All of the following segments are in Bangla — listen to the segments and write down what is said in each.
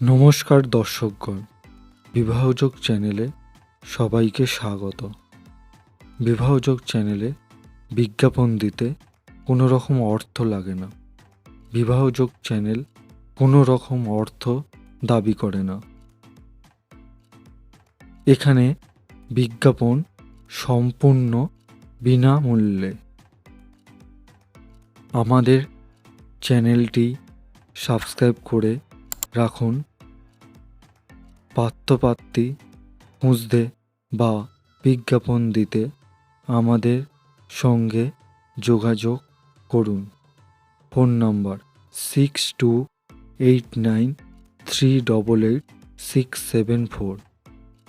নমস্কার দর্শকগণ, বিবাহযোগ চ্যানেলে সবাইকে স্বাগত। বিবাহযোগ চ্যানেলে বিজ্ঞাপন দিতে কোনো রকম অর্থ লাগে না। বিবাহযোগ চ্যানেল কোনো রকম অর্থ দাবি করে না। এখানে বিজ্ঞাপন সম্পূর্ণ বিনামূল্যে। আমাদের চ্যানেলটি সাবস্ক্রাইব করে রাখুন। পাত্রপাত্রী খুঁজতে বা বিজ্ঞাপন দিতে আমাদের সঙ্গে যোগাযোগ করুন। ফোন নম্বর six two eight nine three double eight six seven four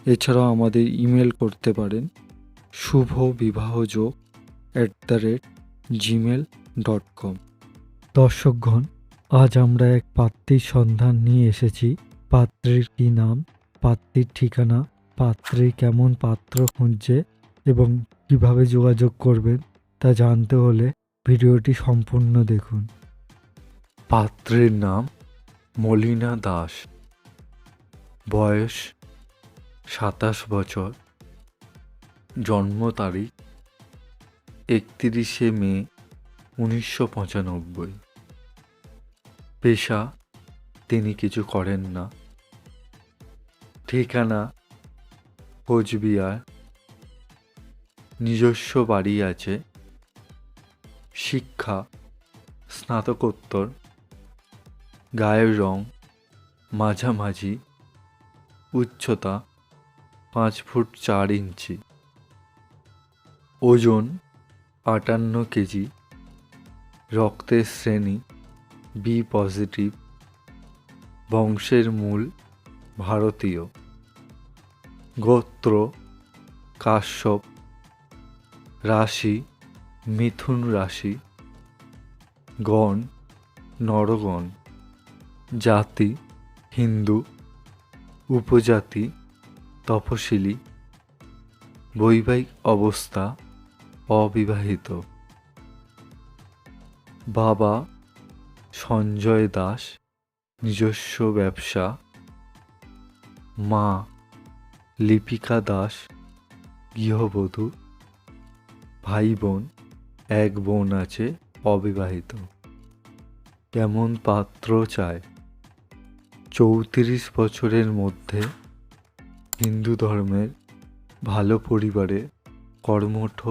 এছাড়াও আমাদের ইমেল করতে পারেন Shubho Bibahojog at the rate Gmail dot com দর্শকগণ আজ আমরা এক পাত্রীর সন্ধান নিয়ে এসেছি। পাত্রীর কি নাম? পাত্রীর ঠিকানা? পাত্রী কেমন পাত্র খুঁজছে এবং কীভাবে যোগাযোগ করবেন তা জানতে হলে ভিডিওটি সম্পূর্ণ দেখুন। পাত্রের নাম মলিনা দাস। বয়স সাতাশ বছর। জন্ম তারিখ একত্রিশে মে উনিশশো পঁচানব্বই। পেশা তিনি কিছু করেন না। ঠিকানা কোচবিহার। নিজস্ব বাড়ি আছে। শিক্ষা, স্নাতকোত্তর, গায়ের রং, মাঝামাঝি, উচ্চতা পাঁচ ফুট চার ইঞ্চি। ওজন আটান্ন কেজি। রক্তের শ্রেণি বি পজিটিভ বংশের মূল ভারতীয়, গোত্র, কাশ্যপ, রাশি, মিথুন রাশি, গণ, নরগণ, জাতি, হিন্দু, উপজাতি, তপশিলি, বৈবাহিক অবস্থা, অবিবাহিত, বাবা সঞ্জয় দাস, নিজস্ব ব্যবসা, মা লিপিকা দাস, গৃহবধূ, ভাই বোন, এক বোন আছে, অবিবাহিত। কেমন পাত্র চায়? চৌত্রিশ বছরের মধ্যে হিন্দু ধর্মের ভালো পরিবারে কর্মঠ,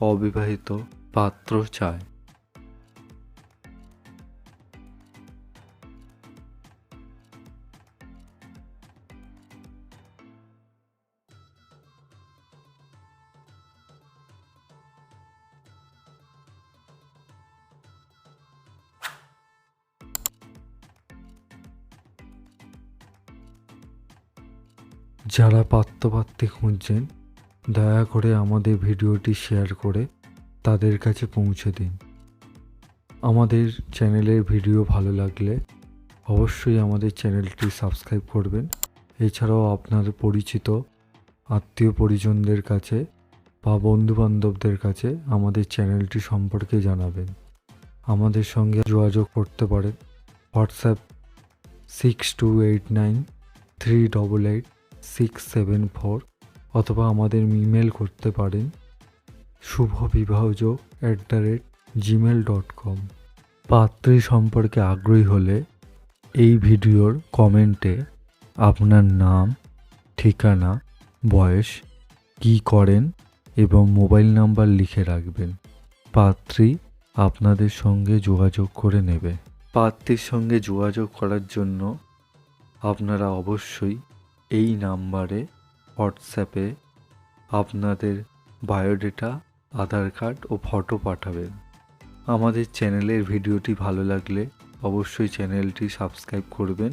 অবিবাহিত পাত্র চায়। যারা পাত্রপাত্রী খুঁজছেন, দয়া করে আমাদের ভিডিওটি শেয়ার করে তাদের কাছে পৌঁছে দিন। আমাদের চ্যানেলের ভিডিও ভালো লাগলে অবশ্যই আমাদের চ্যানেলটি সাবস্ক্রাইব করবেন। এছাড়াও আপনার পরিচিত আত্মীয় পরিজনদের কাছে বা বন্ধুবান্ধবদের কাছে আমাদের চ্যানেলটি সম্পর্কে জানাবেন। আমাদের সঙ্গে যোগাযোগ করতে পারেন। WhatsApp six two eight nine three double eight six seven four অথবা আমাদের ইমেল করতে পারেন Shubho Bibahojog at the rate Gmail dot com পাত্রী সম্পর্কে আগ্রহী হলে এই ভিডিওর কমেন্টে আপনার নাম, ঠিকানা, বয়স, কী করেন এবং মোবাইল নাম্বার লিখে রাখবেন। পাত্রী আপনাদের সঙ্গে যোগাযোগ করে নেবে। পাত্রীর সঙ্গে যোগাযোগ করার জন্য আপনারা অবশ্যই এই নাম্বারে হোয়াটসঅ্যাপে আপনাদের বায়োডেটা, আধার কার্ড ও ফটো পাঠাবেন। আমাদের চ্যানেলের ভিডিওটি ভালো লাগলে অবশ্যই চ্যানেলটি সাবস্ক্রাইব করবেন।